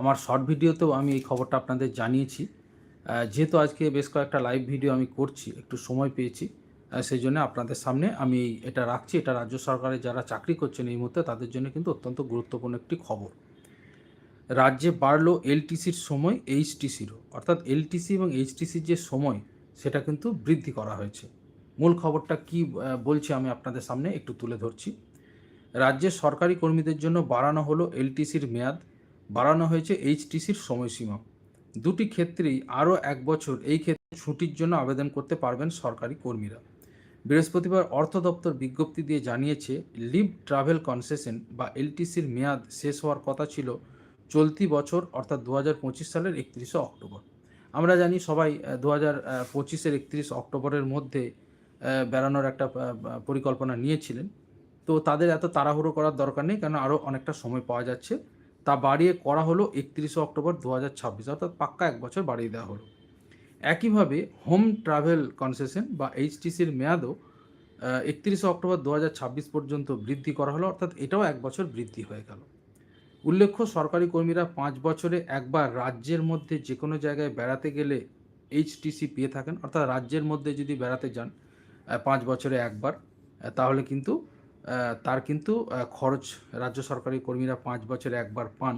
আমার শর্ট ভিডিওতেও আমি এই খবরটা আপনাদের জানিয়েছি। যেহেতু আজকে বেশ কয়েকটা লাইভ ভিডিও আমি করছি, একটু সময় পেয়েছি সেই জন্য আপনাদের সামনে আমি এটা রাখছি। এটা রাজ্য সরকারের যারা চাকরি করছেন এই মুহূর্তে, তাদের জন্য কিন্তু অত্যন্ত গুরুত্বপূর্ণ একটি খবর। রাজ্যে বাড়লো এলটিসির সময় এইচটিসিরও অর্থাৎ এলটিসি এবং এইচটিসির যে সময়, সেটা কিন্তু বৃদ্ধি করা হয়েছে। মূল খবরটা কি বলছি আমি আপনাদের সামনে, একটু তুলে ধরছি। রাজ্যের সরকারি কর্মীদের জন্য বাড়ানো হলো এলটিসির মেয়াদ বাড়ানো হয়েছে এইচটিসির সময়সীমা। দুটি ক্ষেত্রেই আরও এক বছর এই ক্ষেত্রে ছুটির জন্য আবেদন করতে পারবেন সরকারি কর্মীরা। বৃহস্পতিবার অর্থ দপ্তর বিজ্ঞপ্তি দিয়ে জানিয়েছে, লিভ ট্রাভেল কনসেশন বা এলটিসির মেয়াদ শেষ হওয়ার কথা ছিল চলতি বছর, অর্থাৎ দু হাজার পঁচিশ সালের একত্রিশে অক্টোবর। আমরা জানি সবাই দু হাজার পঁচিশের একত্রিশ অক্টোবরের মধ্যে বেড়ানোর একটা পরিকল্পনা নিয়েছিলেন। তো তাদের এত তাড়াহুড়ো করার দরকার নেই কারণ আরও অনেকটা সময় পাওয়া যাচ্ছে। তা বাড়িয়ে করা হলো একত্রিশে অক্টোবর দু হাজার ছাব্বিশ, অর্থাৎ পাক্কা এক বছর বাড়িয়ে দেওয়া হলো। একইভাবে হোম ট্রাভেল কনসেশন বা এইচটিসির মেয়াদও একত্রিশে অক্টোবর দু হাজার ছাব্বিশ পর্যন্ত বৃদ্ধি করা হলো, অর্থাৎ এটাও এক বছর বৃদ্ধি হয়ে গেল। উল্লেখ্য, সরকারি কর্মীরা পাঁচ বছরে একবার রাজ্যের মধ্যে যে কোনো জায়গায় বেড়াতে গেলে এইচটিসি পেয়ে থাকেন, অর্থাৎ রাজ্যের মধ্যে যদি বেড়াতে যান পাঁচ বছরে একবার তাহলে কিন্তু তার কিন্তু খরচ রাজ্য সরকারি কর্মীরা পাঁচ বছরে একবার পান।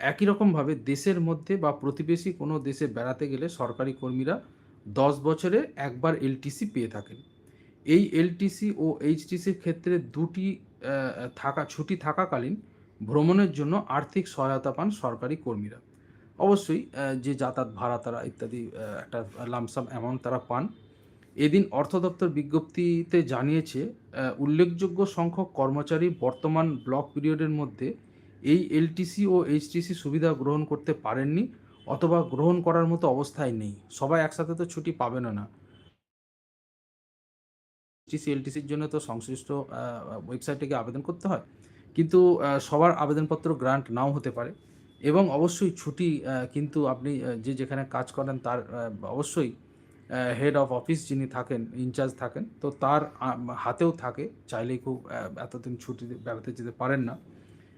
একই রকমভাবে দেশের মধ্যে বা প্রতিবেশী কোনো দেশে বেড়াতে গেলে সরকারি কর্মীরা দশ বছরে একবার এলটিসি পেয়ে থাকেন। এই এলটিসি ও এইচটিসির ক্ষেত্রে দুটি থাকা, ছুটি থাকাকালীন ভ্রমণের জন্য আর্থিক সহায়তা পান সরকারি কর্মীরা। অবশ্যই যে যাতায়াত ভাড়া তারা ইত্যাদি একটা লামসাম অ্যামাউন্ট তারা পান। এদিন অর্থ দপ্তর বিজ্ঞপ্তিতে জানিয়েছে উল্লেখযোগ্য সংখ্যক কর্মচারী বর্তমান ব্লক পিরিয়ডের মধ্যে এই এলটিসি ও এইচটিসি সুবিধা গ্রহণ করতে পারেননি অথবা গ্রহণ করার মতো অবস্থায় নেই। সবাই একসাথে তো ছুটি পাবেনও না। এইচটিসি এলটিসির জন্য তো সংশ্লিষ্ট ওয়েবসাইটে গিয়ে আবেদন করতে হয়। কিন্তু সবার আবেদনপত্র গ্রান্ট নাও হতে পারে এবং অবশ্যই ছুটি কিন্তু আপনি যে যেখানে কাজ করেন তার অবশ্যই হেড অফ অফিস যিনি থাকেন ইনচার্জ থাকেন, তো তার হাতেও থাকে, চাইলেই খুব এতদিন ছুটি বেড়াতে যেতে পারেন না।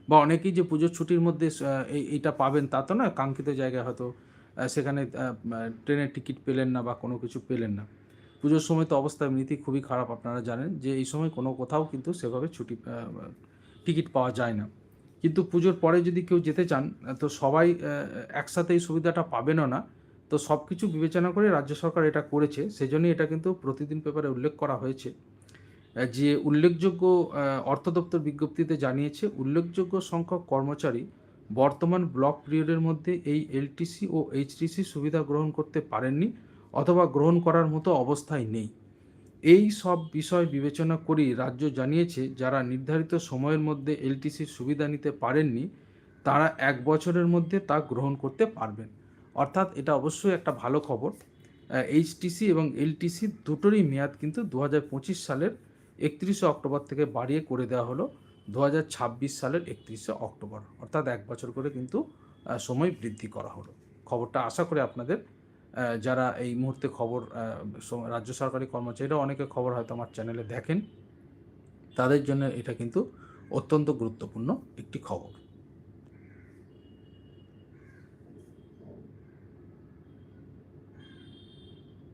বা অনেকেই যে পুজোর ছুটির মধ্যে এই- এইটা পাবেন, তা তো নয়, কাঙ্ক্ষিত জায়গায় হয়তো সেখানে ট্রেনের টিকিট পেলেন না বা কোনো কিছু পেলেন না। পুজোর সময় তো অবস্থা এমনিতেই খুবই খারাপ, আপনারা জানেন, যে এই সময় কোনো কোথাও কিন্তু সেভাবে ছুটি টিকিট পাওয়া যায় না। কিন্তু পুজোর পরে যদি কেউ যেতে চান, তো সবাই একসাথে এই সুবিধাটা পাবেনও না। তো সব কিছু বিবেচনা করে রাজ্য সরকার এটা করেছে। সেজন্যই এটা কিন্তু প্রতিদিন পেপারে উল্লেখ করা হয়েছে। যে উল্লেখযোগ্য অর্থ দপ্তর বিজ্ঞপ্তিতে জানিয়েছে, উল্লেখযোগ্য সংখ্যক কর্মচারী বর্তমান ব্লক পিরিয়ডের মধ্যে এই এলটিসি ও এইচটিসি সুবিধা গ্রহণ করতে পারেননি অথবা গ্রহণ করার মতো অবস্থায় নেই। এই সব বিষয় বিবেচনা করেই রাজ্য জানিয়েছে, যারা নির্ধারিত সময়ের মধ্যে এলটিসির সুবিধা নিতে পারেননি, তারা এক বছরের মধ্যে তা গ্রহণ করতে পারবেন। অর্থাৎ এটা অবশ্যই একটা ভালো খবর। এইচটিসি এবং এলটিসি দুটোরই মেয়াদ কিন্তু দু হাজার পঁচিশ সালের একত্রিশে অক্টোবর থেকে বাড়িয়ে করে দেওয়া হলো। দু হাজার ছাব্বিশ সালের একত্রিশে অক্টোবর, অর্থাৎ এক বছর করে কিন্তু সময় বৃদ্ধি করা হলো। খবরটা আশা করে আপনাদের যারা এই মুহূর্তে খবর রাজ্য সরকারি কর্মচারীরা অনেকে খবর হয়তো আমার চ্যানেলে দেখেন, তাদের জন্য এটা কিন্তু অত্যন্ত গুরুত্বপূর্ণ একটি খবর।